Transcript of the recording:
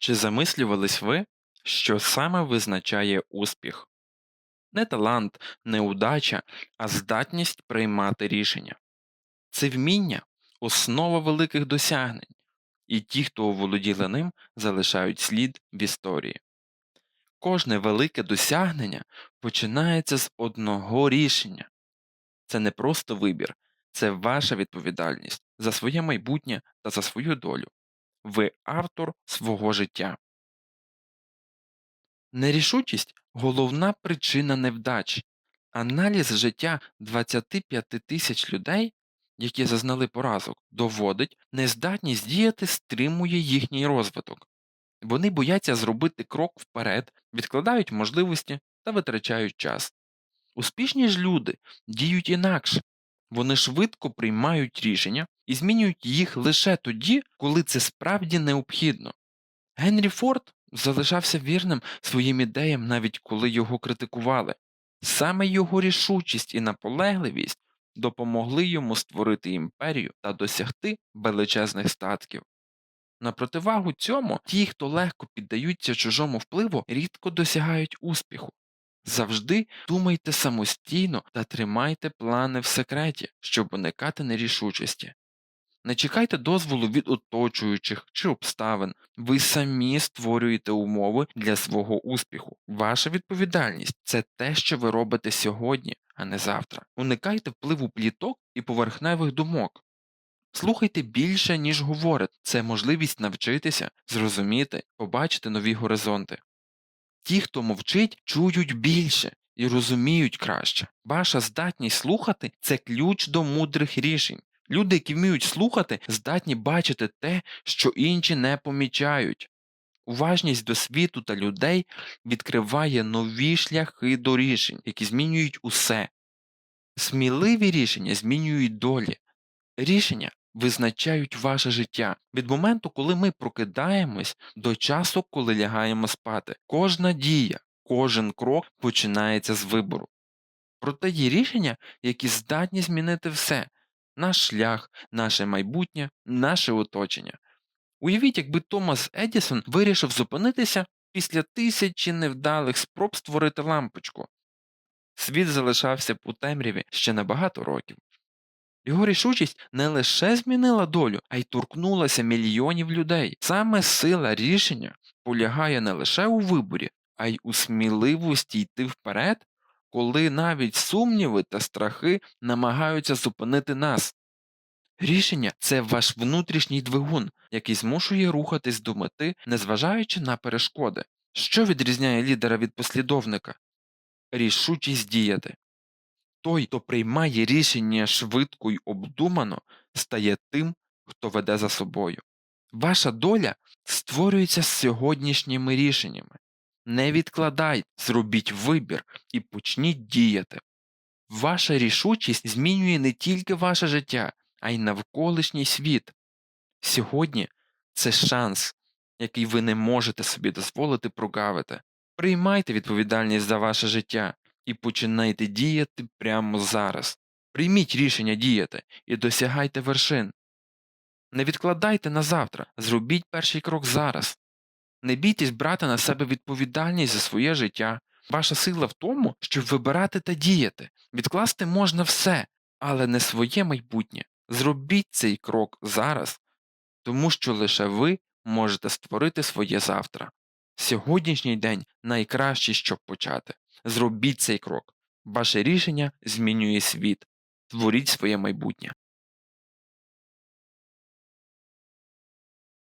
Чи замислювались ви, що саме визначає успіх? Не талант, не удача, а здатність приймати рішення. Це вміння основа великих досягнень, і ті, хто оволоділи ним, залишають слід в історії. Кожне велике досягнення починається з одного рішення. Це не просто вибір, це ваша відповідальність за своє майбутнє та за свою долю. Ви автор свого життя. Нерішучість головна причина невдач. Аналіз життя 25 тисяч людей, які зазнали поразок, доводить, нездатність діяти стримує їхній розвиток. Вони бояться зробити крок вперед, відкладають можливості та витрачають час. Успішні ж люди діють інакше. Вони швидко приймають рішення і змінюють їх лише тоді, коли це справді необхідно. Генрі Форд залишався вірним своїм ідеям, навіть коли його критикували. Саме його рішучість і наполегливість допомогли йому створити імперію та досягти величезних статків. На противагу цьому, ті, хто легко піддаються чужому впливу, рідко досягають успіху. Завжди думайте самостійно та тримайте плани в секреті, щоб уникати нерішучості. Не чекайте дозволу від оточуючих чи обставин, ви самі створюєте умови для свого успіху. Ваша відповідальність це те, що ви робите сьогодні, а не завтра. Уникайте впливу пліток і поверхневих думок. Слухайте більше, ніж говорите. Це можливість навчитися, зрозуміти, побачити нові горизонти. Ті, хто мовчить, чують більше і розуміють краще. Ваша здатність слухати це ключ до мудрих рішень. Люди, які вміють слухати, здатні бачити те, що інші не помічають. Уважність до світу та людей відкриває нові шляхи до рішень, які змінюють усе. Сміливі рішення змінюють долі. Рішення визначають ваше життя від моменту, коли ми прокидаємось, до часу, коли лягаємо спати. Кожна дія, кожен крок починається з вибору. Проте є рішення, які здатні змінити все наш шлях, наше майбутнє, наше оточення. Уявіть, якби Томас Едісон вирішив зупинитися після тисячі невдалих спроб створити лампочку. Світ залишався б у темряві ще на багато років. Його рішучість не лише змінила долю, а й торкнулася мільйонів людей. Саме сила рішення полягає не лише у виборі, а й у сміливості йти вперед, коли навіть сумніви та страхи намагаються зупинити нас. Рішення це ваш внутрішній двигун, який змушує рухатись до мети, незважаючи на перешкоди. Що відрізняє лідера від послідовника? Рішучість діяти. Той, хто приймає рішення швидко й обдумано, стає тим, хто веде за собою. Ваша доля створюється з сьогоднішніми рішеннями. Не відкладайте, зробіть вибір і почніть діяти. Ваша рішучість змінює не тільки ваше життя, а й навколишній світ. Сьогодні це шанс, який ви не можете собі дозволити прогавити. Приймайте відповідальність за ваше життя і починайте діяти прямо зараз. Прийміть рішення діяти і досягайте вершин. Не відкладайте на завтра, зробіть перший крок зараз. Не бійтесь брати на себе відповідальність за своє життя. Ваша сила в тому, щоб вибирати та діяти. Відкласти можна все, але не своє майбутнє. Зробіть цей крок зараз, тому що лише ви можете створити своє завтра. Сьогоднішній день найкращий, щоб почати. Зробіть цей крок. Ваше рішення змінює світ. Творіть своє майбутнє.